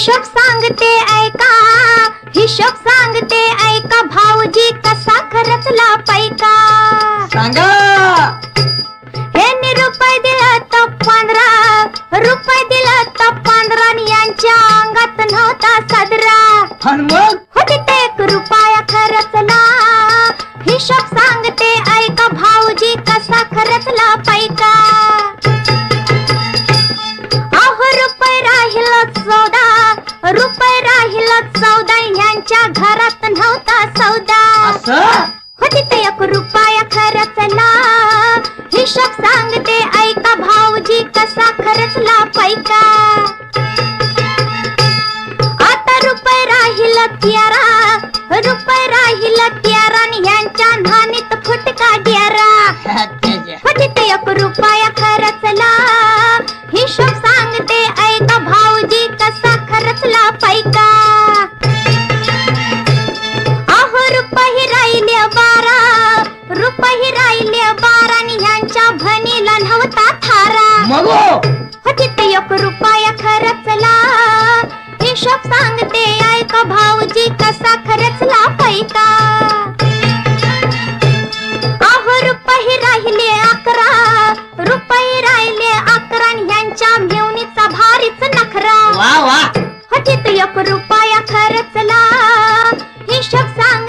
हिशोब सांगते ऐका. हिशोब सांगते ऐका. भाऊजी कसा खरचला पैका. सांगा. हे रुपये दिलं तर पंधरा रुपये दिलं तर पंधरा यांच्या अंगात नव्हता सदरा. आणि मग? होते ते एक रुपया चौदा ह्यांच्या घरात नव्हता सौदा. असं? होती ते एक रुपया खरचला हिशोब सांगते ऐका भाऊजी कसा खरचला पैका. आता रुपये राहिला तेरा. रुपये राहिला आणि ह्यांच्या नानीत फुटका त्याच्या. होती ते एक रुपया मग. तिथे एक रुपया खरचला हिशोब सांगते ऐका भाऊजी कसा खरचला पैका? अहो रुपये राहिले अकरा. रुपये राहिले अकरा ह्यांच्या मेवणीचा भारीच नखरा. वा वा. हटीत एक रुपया खरचला हिशोब सांग